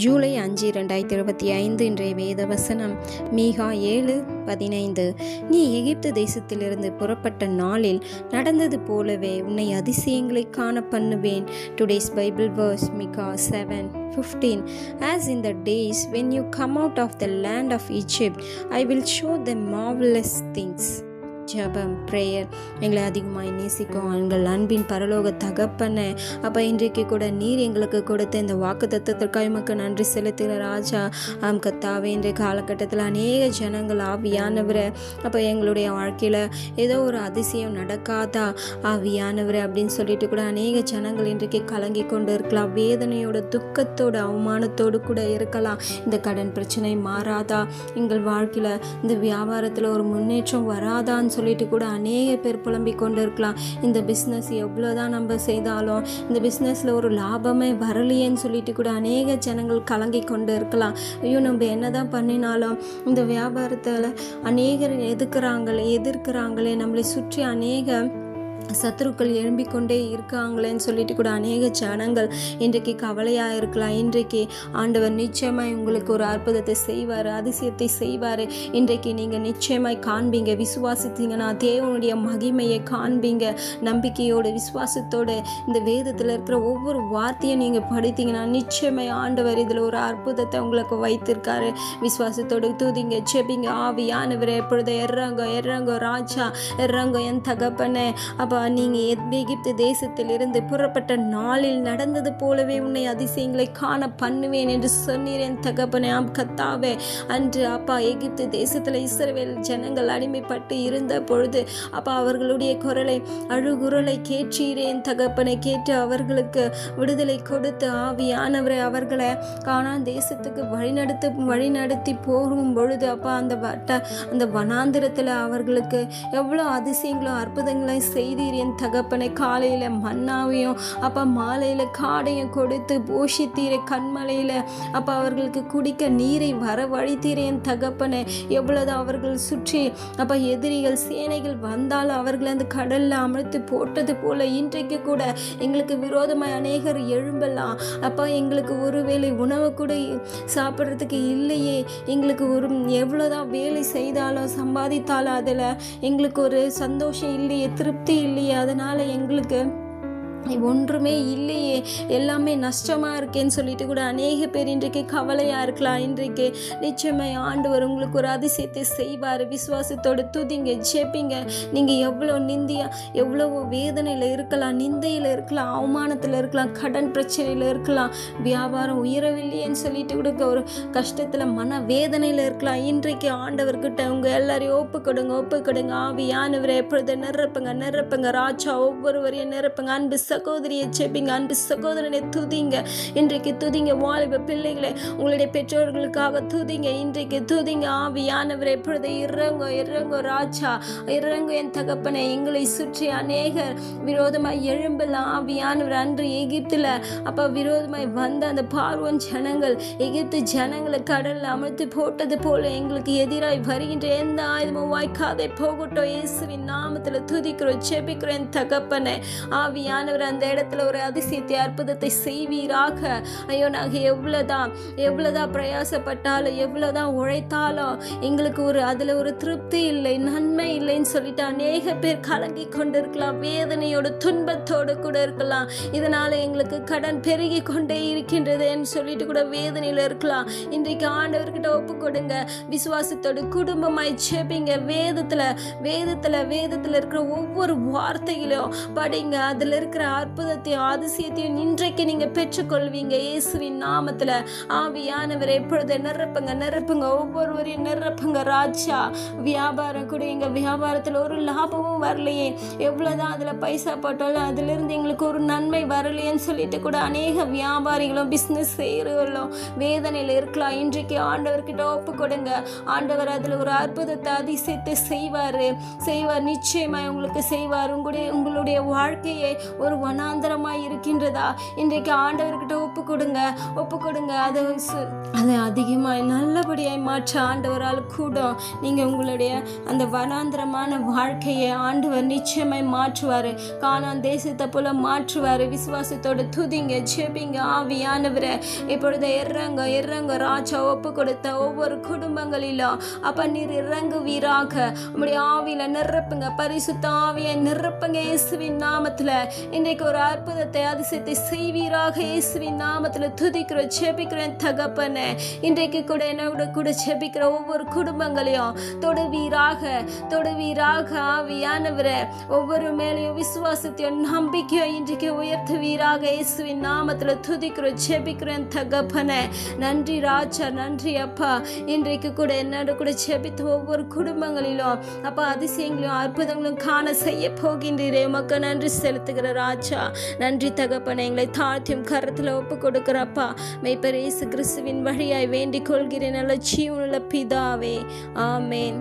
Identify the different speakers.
Speaker 1: ஜூலை அஞ்சு ரெண்டாயிரத்தி இருபத்தி ஐந்து இன்றைய வேத வசனம் மீகா ஏழு பதினைந்து. நீ எகிப்து தேசத்திலிருந்து புறப்பட்ட நாளில் நடந்தது போலவே உன்னை அதிசயங்களை காண பண்ணுவேன் today's Bible verse Micah seven fifteen as in the days when you come out of the land of Egypt I will show the marvelous things ஜபம் ப்ரேயர் எங்களை அதிகமாக நேசிக்கும் எங்கள் அன்பின் பரலோக தகப்பன. அப்போ இன்றைக்கு கூட நீர் எங்களுக்கு கொடுத்த இந்த வாக்கு தத்துவத்திற்காக உமக்கு நன்றி செலுத்துகிற ராஜா. ஆம் கத்தாவே இன்றைய காலகட்டத்தில் அநேக ஜனங்கள் ஆவியானவரை. அப்போ எங்களுடைய வாழ்க்கையில் ஏதோ ஒரு அதிசயம் நடக்காதா? ஆவியானவரை அப்படின்னு சொல்லிட்டு கூட அநேக ஜனங்கள் இன்றைக்கு கலங்கி கொண்டு இருக்கலாம். வேதனையோட துக்கத்தோட அவமானத்தோடு கூட இருக்கலாம். இந்த கடன் பிரச்சனை மாறாதா? எங்கள் வாழ்க்கையில் இந்த வியாபாரத்தில் ஒரு முன்னேற்றம் வராதான்னு சொல்லிட்டு கூட அநேக பேர் புலம்பிக் கொண்டு இருக்கலாம் இந்த பிஸ்னஸ் எவ்வளோதான் நம்ம செய்தாலும் இந்த பிஸ்னஸில் ஒரு லாபமே வரலையேன்னு சொல்லிட்டு கூட அநேக ஜனங்கள் கலங்கி கொண்டு இருக்கலாம் ஐயோ நம்ம என்ன தான் பண்ணினாலும் இந்த வியாபாரத்தில் அநேகர் எதிர்க்கிறாங்களே எதிர்க்கிறாங்களே நம்மளை சுற்றி அநேக சத்துருக்கள் எழும்பிக் கொண்டே இருக்காங்களேன்னு சொல்லிட்டு கூட அநேக ஜனங்கள் இன்றைக்கு கவலையாக இருக்கலாம். இன்றைக்கு ஆண்டவர் நிச்சயமாய் உங்களுக்கு ஒரு அற்புதத்தை செய்வார் அதிசயத்தை செய்வார். இன்றைக்கு நீங்கள் நிச்சயமாய் காண்பீங்க விசுவாசித்தீங்கன்னா தேவனுடைய மகிமையை காண்பீங்க. நம்பிக்கையோடு விசுவாசத்தோடு இந்த வேதத்தில் இருக்கிற ஒவ்வொரு வார்த்தையும் நீங்கள் படித்தீங்கன்னா நிச்சயமாய் ஆண்டவர் இதில் ஒரு அற்புதத்தை உங்களுக்கு வைத்திருக்காரு. விசுவாசத்தோடு தூதிங்க செபிங்க ஆவியானவர் எப்பொழுது எர்றாங்க எர்றாங்க ராஜா எர்றாங்க என் தகப்பனே. அப்போ நீங்கள் எகிப்து தேசத்திலிருந்து புறப்பட்ட நாளில் நடந்தது போலவே உன்னை அதிசயங்களை காண பண்ணுவேன் என்று சொன்னீரேன் தகப்பனே. ஆம் கத்தாவே அன்று அப்பா எகிப்து தேசத்தில் இஸ்ரவேல் ஜனங்கள் அடிமைப்பட்டு இருந்த பொழுது அப்பா அவர்களுடைய குரலை அழுகுரலை கேட்கிறேன் தகப்பனை. கேட்டு அவர்களுக்கு விடுதலை கொடுத்து ஆவியானவரை அவர்களை காணான் தேசத்துக்கு வழிநடத்து வழிநடத்தி போகும் பொழுது அப்பா அந்த வட்ட அந்த வனாந்திரத்தில் அவர்களுக்கு எவ்வளோ அதிசயங்களும் செய்து செய்தீர் என் தகப்பனை காலையில் மன்னாவையும் அப்போ மாலையில் காடையும் கொடுத்து போஷித்தீரை கண்மலையில். அப்போ அவர்களுக்கு குடிக்க நீரை வரவழைத்தீர் என் தகப்பனை. எவ்வளவு அவர்கள் சுற்றி அப்போ எதிரிகள் சேனைகள் வந்தாலும் அவர்களை அந்த கடலில் அமிழ்த்து போட்டது போல இன்றைக்கு கூட எங்களுக்கு விரோதமாக அநேகர் எழும்பலாம். அப்போ எங்களுக்கு ஒருவேளை உணவு கூட சாப்பிட்றதுக்கு இல்லையே. எங்களுக்கு ஒரு எவ்வளோதான் வேலை செய்தாலும் சம்பாதித்தாலும் அதில் எங்களுக்கு ஒரு சந்தோஷம் இல்லையே திருப்தி இல்லையே அதனால் எங்களுக்கு ஒன்றுமே இல்லையே. எல்லாமே நஷ்டமாக இருக்கேன்னு சொல்லிட்டு கூட அநேக பேர் இன்றைக்கு கவலையாக இருக்கலாம். இன்றைக்கு நிச்சயமாய் ஆண்டவர் உங்களுக்கு ஒரு அதிசயத்தை செய்வார். விசுவாசத்தோடு துதிங்க ஜெபிங்க. நீங்கள் எவ்வளோ நிந்தியா எவ்வளோ வேதனையில் இருக்கலாம் நிந்தையில் இருக்கலாம் அவமானத்தில் இருக்கலாம் கடன் பிரச்சனையில் இருக்கலாம். வியாபாரம் உயரவில்லையேன்னு சொல்லிட்டு கூட ஒரு கஷ்டத்தில் மன வேதனையில் இருக்கலாம். இன்றைக்கு ஆண்டவர்கிட்ட உங்கள் எல்லாரையும் ஒப்பு கொடுங்க ஒப்பு கொடுங்க. ஆவியானவரை எப்பொழுது நிரப்புங்க நிரப்புங்க. ராஜா ஒவ்வொருவரையும் நிரப்புங்க. அன்பு சகோதரியை செப்பிங்க அன்பு சகோதரனை துதிங்க. இன்றைக்கு துதிங்க. வாலிப பிள்ளைகளை உங்களுடைய பெற்றோர்களுக்காக துதிங்க. இன்றைக்கு துதிங்க. ஆவியானவரை எப்பொழுது இறங்க இறங்க ராஜா. இறங்க என் தகப்பனை. எங்களை சுற்றி அநேகர் விரோதமாய் எழும்பல. ஆவியானவர் அன்று எகிப்தில் அப்போ விரோதமாய் வந்த அந்த பார்வன் ஜனங்கள் எகிப்து ஜனங்களை கடலில் அமர்த்தி போட்டது போல எங்களுக்கு எதிராய் வருகின்ற எந்த ஆயுதமும் வாய்க்காதே. போகட்டும். இயேசுவின் நாமத்தில் துதிக்கிறோம் செபிக்கிறோம் என் தகப்பனை. ஆவியானவர் அந்த இடத்துல ஒரு அதிசயத்தை அற்புதத்தை செய்வீராக. ஐயோ நாங்கள் எவ்வளோதான் எவ்வளோதான் பிரயாசப்பட்டாலும் எவ்வளோதான் உழைத்தாலும் எங்களுக்கு ஒரு அதில் ஒரு திருப்தி இல்லை நன்மை இல்லைன்னு சொல்லிட்டு அநேக பேர் கலங்கி கொண்டு இருக்கலாம் வேதனையோட துன்பத்தோடு கூட இருக்கலாம். இதனால் எங்களுக்கு கடன் பெருகி கொண்டே இருக்கின்றதுன்னு சொல்லிட்டு கூட வேதனையில் இருக்கலாம். இன்றைக்கு ஆண்டவர்கிட்ட ஒப்பு கொடுங்க விசுவாசத்தோடு குடும்பமாய் செபிங்க வேதத்தில் வேதத்தில் வேதத்தில் இருக்கிற ஒவ்வொரு வார்த்தையிலும் படிங்க. அதில் இருக்கிற அற்புதத்தையும் அதிசயத்தையும் இன்றைக்கு நீங்கள் பெற்றுக்கொள்வீங்க. இயேசுவின் நாமத்தில் ஆவியானவர் எப்பொழுது நிரப்புங்க நிரப்புங்க. ஒவ்வொருவரையும் நிரப்புங்க ராஜா. வியாபாரம் கூட எங்கள் வியாபாரத்தில் ஒரு லாபமும் வரலையே. எவ்வளோதான் அதில் பைசா போட்டாலும் அதுலேருந்து எங்களுக்கு ஒரு நன்மை வரலையேன்னு சொல்லிட்டு கூட அநேக வியாபாரிகளும் பிஸ்னஸ் செய்கிறவர்களும் வேதனையில் இருக்கலாம். இன்றைக்கு ஆண்டவர்கிட்ட ஒப்பு கொடுங்க. ஆண்டவர் அதில் ஒரு அற்புதத்தை அதிசயத்தை செய்வார். செய்வார். நிச்சயமாக உங்களுக்கு செய்வார். உங்களுடைய உங்களுடைய வாழ்க்கையை ஒரு வனாந்தரமாய் இருக்கின்றதா? இன்றைக்கு ஆண்டவர்கிட்ட ஒப்பு கொடுங்க. ஒப்பு கொடுங்க. அதை சு- அதை அதிகமாய் நல்லபடியாய் மாற்ற ஆண்டவரால் கூடும். நீங்கள் உங்களுடைய அந்த வனாந்தரமான வாழ்க்கையை ஆண்டவர் நிச்சயமாய் மாற்றுவார். காணாம் தேசத்தை போல மாற்றுவார். விசுவாசத்தோட துதிங்க செபிங்க ஆவியானவரை. இப்பொழுது இறங்க இறங்க ராஜா ஒப்பு கொடுத்த ஒவ்வொரு குடும்பங்களிலும் அப்ப நீர் இறங்குவீராக. உங்களுடைய ஆவியில நிரப்புங்க. பரிசுத்த ஆவியை நிரப்புங்க. இயேசுவின் நாமத்துல. இன்றைக்கு ஒரு அற்புதத்தை அதிசயத்தை செய்வீராக இயேசுவின் நாமத்தில் துதிக்கிறோம் செபிக்கிறேன் தகப்பனே. இன்றைக்கு கூட என்னோட கூட செபிக்கிற ஒவ்வொரு குடும்பங்களையும் தொடுவீராக தொடுவீராக ஆவியானவரை. ஒவ்வொரு மேலையும் விசுவாசத்தையும் நம்பிக்கையும் இன்றைக்கு உயர்த்துவீராக இயேசுவின் நாமத்தில் துதிக்கிறோம் செபிக்கிறேன் தகப்பனே. நன்றி ராஜா நன்றி அப்பா. இன்றைக்கு கூட என்னோட கூட செபித்த ஒவ்வொரு குடும்பங்களிலும் அப்பா அதிசயங்களையும் அற்புதங்களும் காண செய்ய போகின்றீரே. மக்கள் நன்றி செலுத்துகிற ராஜா. ராஜா நன்றி தகப்பனை எங்களை தாழ்த்தியும் கரத்தில் ஒப்பு கொடுக்குறப்பா மெய்ப்பர் இயேசு கிறிஸ்துவின் வழியாய் வேண்டிக் கொள்கிறேன் நல்ல ஜீவனுள்ள பிதாவே. ஆமேன்.